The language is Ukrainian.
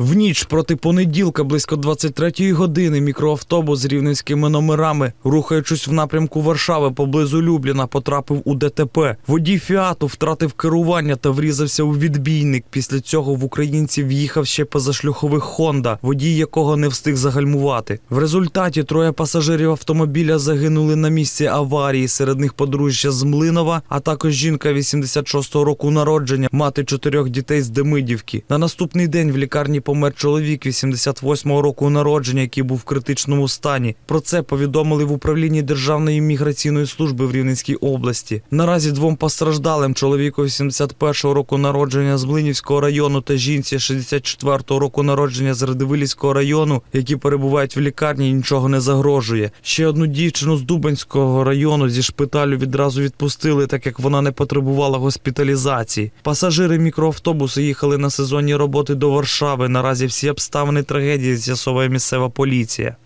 В ніч проти понеділка, близько 23-ї години, мікроавтобус з рівненськими номерами, рухаючись в напрямку Варшави поблизу Любліна, потрапив у ДТП. Водій фіату втратив керування та врізався у відбійник. Після цього в українців в'їхав ще позашлюхових Хонда, водій якого не встиг загальмувати. В результаті троє пасажирів автомобіля загинули на місці аварії. Серед них подружжя з Млинова, а також жінка 86-го року народження, мати чотирьох дітей з Демидівки. На наступний день в лікарні помер чоловік 88-го року народження, який був в критичному стані. Про це повідомили в управлінні Державної міграційної служби в Рівненській області. Наразі двом постраждалим чоловіку 81-го року народження з Млинівського району та жінці 64-го року народження з Радивилівського району, які перебувають в лікарні, нічого не загрожує. Ще одну дівчину з Дубенського району зі шпиталю відразу відпустили, так як вона не потребувала госпіталізації. Пасажири мікроавтобусу їхали на сезонні роботи до Варшави. Наразі всі обставини трагедії з'ясовує місцева поліція.